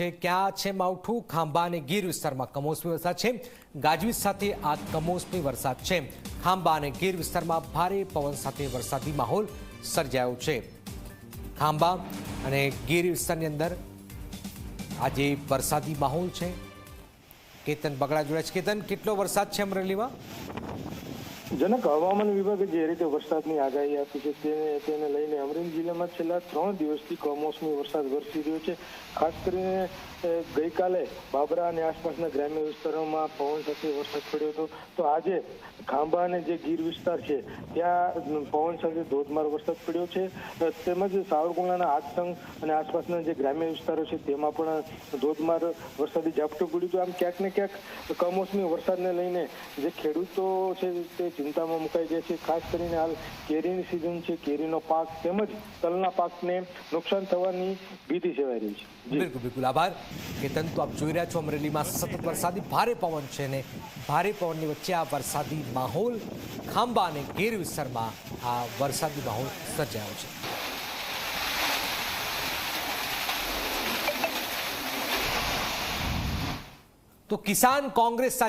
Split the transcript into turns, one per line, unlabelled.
છે, ક્યાં છે માવઠું, ખાંભા અને ગીર વિસ્તારમાં કમોસમી વરસાદ છે, ગાજવીજ સાથે આ કમોસમી વરસાદ છે. ખાંભા અને ગીર વિસ્તારમાં ભારે પવન સાથે વરસાદી માહોલ સર્જાયો છે. ખાંભા અને ગીર વિસ્તારની અંદર આજે વરસાદી માહોલ છે. કેતન બગડા જોડે છે. કેતન, કેટલો વરસાદ છે અમરેલીમાં?
જનક હવામાન વિભાગે જે રીતે વરસાદની આગાહી આપી છે, તેને તેને લઈને અમરેલી જિલ્લામાં છેલ્લા ત્રણ દિવસથી કમોસમી વરસાદ વરસી રહ્યો છે. ખાસ કરીને ગઈકાલે બાબરા અને આસપાસના ગ્રામ્ય વિસ્તારોમાં પવન સાથે વરસાદ પડ્યો હતો. તો આજે ખાંભા અને જે ગીર વિસ્તાર છે, ત્યાં પવન સાથે ધોધમાર વરસાદ પડ્યો છે. તેમજ સાવરકુંડલાના આઠસંગ અને આસપાસના જે ગ્રામ્ય વિસ્તારો છે, તેમાં પણ ધોધમાર વરસાદી ઝાપટું પડ્યું હતું. આમ ક્યાંક ને ક્યાંક કમોસમી વરસાદને લઈને જે ખેડૂતો છે, તે ચિંતામાં મુકાઈ ગયા છે. ખાસ કરીને હાલ કેરીની સિઝન છે. કેરીનો પાક તેમજ તલના પાકને નુકસાન થવાની ભીતિ સેવાઈ રહી છે.
બિલકુલ બિલકુલ. આભાર. કેતન, તો આપ જોઈ રહ્યા છો અમરેલીમાં સતત વરસાદી ભારે પવન છે ને ભારે પવનની વચ્ચે આ વરસાદી માહોલ ખાંભા અને ગીર વિસ્તારમાં આ વરસાદી માહોલ સર્જાયો છે. તો કિસાન કોંગ્રેસ સાથે